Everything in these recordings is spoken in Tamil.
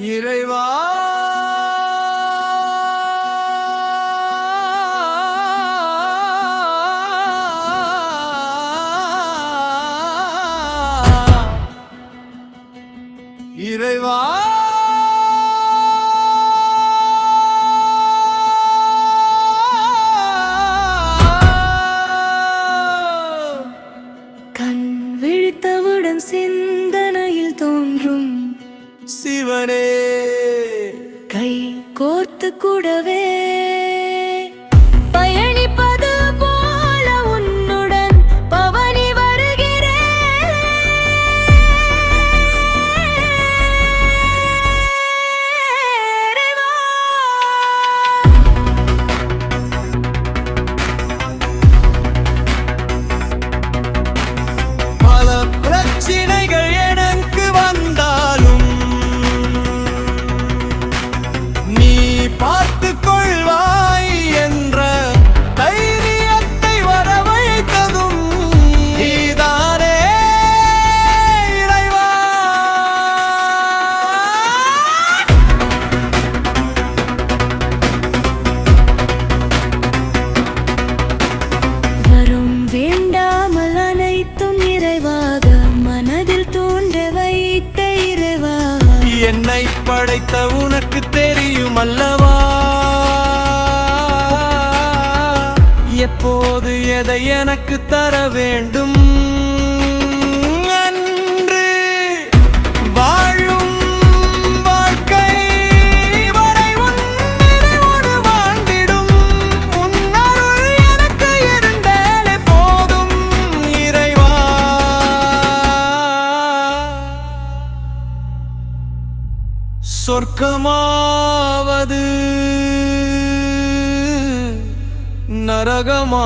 இறைவா. இறைவா. கண் விழித்தவுடன் சின் கோர்த்து கூடவே படைத்த உனக்கு தெரியும் அல்லவா எப்போது எதை எனக்கு தர வேண்டும்? சொர்க்கமாவது நரகமாவது.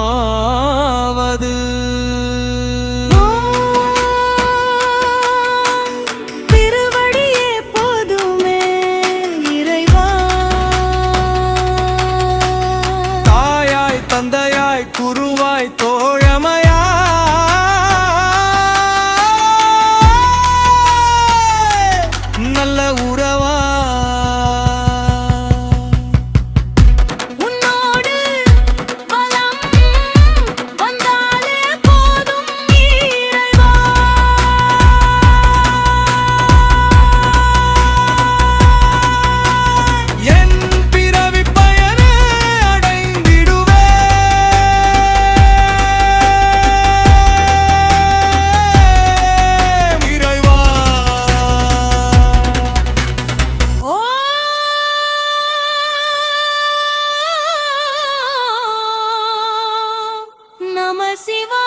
சிவா